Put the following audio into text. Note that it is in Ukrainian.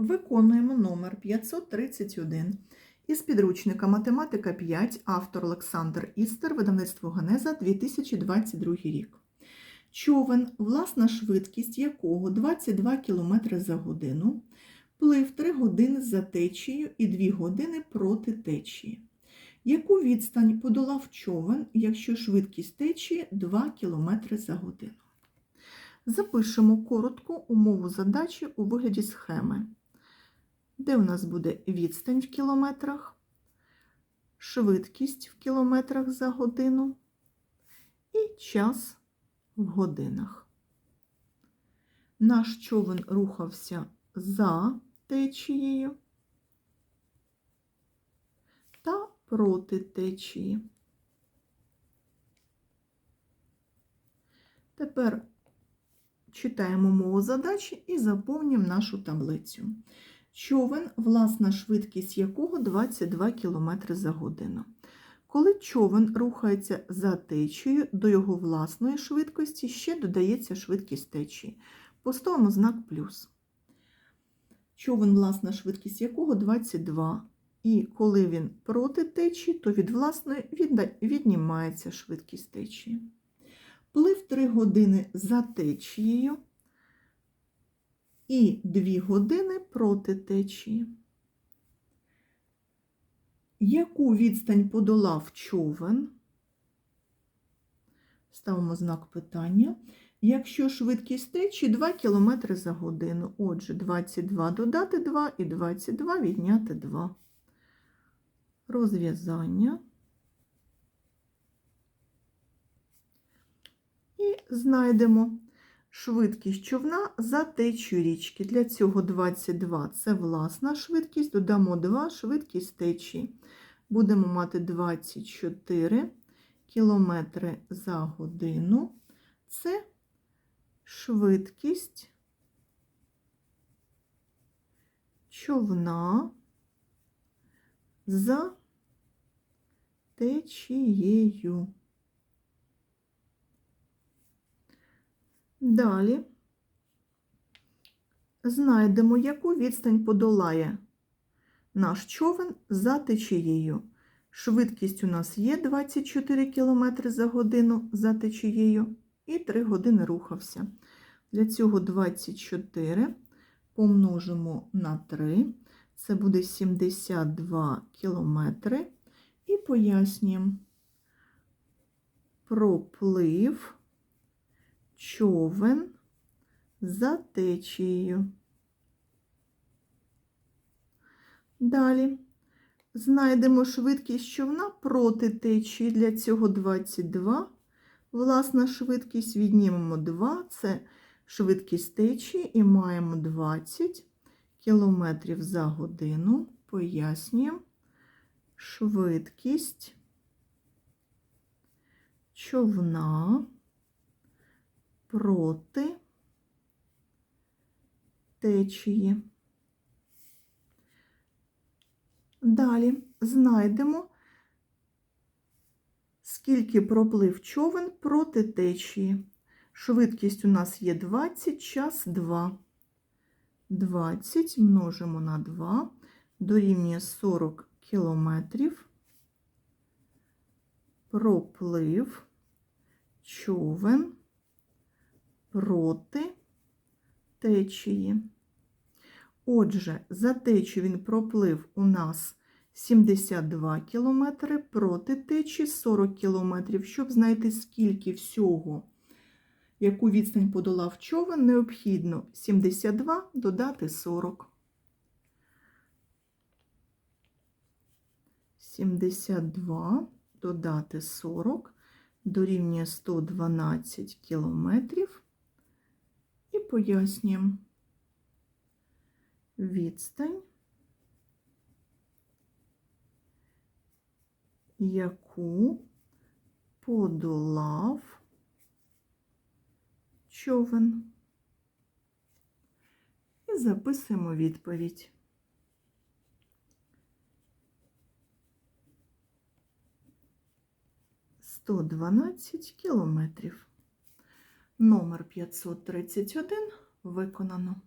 Виконуємо номер 531 із підручника Математика 5, автор Олександр Істер, видавництво Генеза 2022 рік. Човен, власна швидкість якого 22 км за годину, плив 3 години за течією і 2 години проти течії. Яку відстань подолав човен, якщо швидкість течії 2 км за годину? Запишемо коротко умову задачі у вигляді схеми, де у нас буде відстань в кілометрах, швидкість в кілометрах за годину і час в годинах. Наш човен рухався за течією та проти течії. Тепер читаємо мову задачі і заповнюємо нашу таблицю. Човен, власна швидкість якого 22 км за годину. Коли човен рухається за течією, до його власної швидкості ще додається швидкість течії. Поставимо знак плюс. Човен, власна швидкість якого 22. І коли він проти течії, то від власної віднімається швидкість течії. Плив 3 години за течією і 2 години проти течії. Яку відстань подолав човен? Ставимо знак питання. Якщо швидкість течії 2 км за годину. Отже, 22 додати 2 і 22 відняти 2. Розв'язання. І знайдемо швидкість човна за течію річки. Для цього 22 це власна швидкість, додамо 2 швидкість течії. Будемо мати 24 км за годину. Це швидкість човна за течією. Далі знайдемо, яку відстань подолає наш човен за течією. Швидкість у нас є 24 км за годину за течією і 3 години рухався. Для цього 24 помножимо на 3, це буде 72 км. І пояснюємо проплив човен за течією. Далі знайдемо швидкість човна проти течії. Для цього 22. Власна швидкість віднімемо 2, це швидкість течії, і маємо 20 км за годину. Пояснюємо швидкість човна проти течії. Далі знайдемо, скільки проплив човен проти течії. Швидкість у нас є 20, час 2. 20 множимо на 2, дорівнює 40 кілометрів. Проплив човен проти течії. Отже, за течію він проплив у нас 72 км, проти течії 40 км. Щоб знайти, скільки всього, яку відстань подолав човен, необхідно 72 додати 40. 72 додати 40 дорівнює 112 кілометрів. І пояснюємо відстань, яку подолав човен. І записуємо відповідь. Сто дванадцять кілометрів. Номер 531 виконано.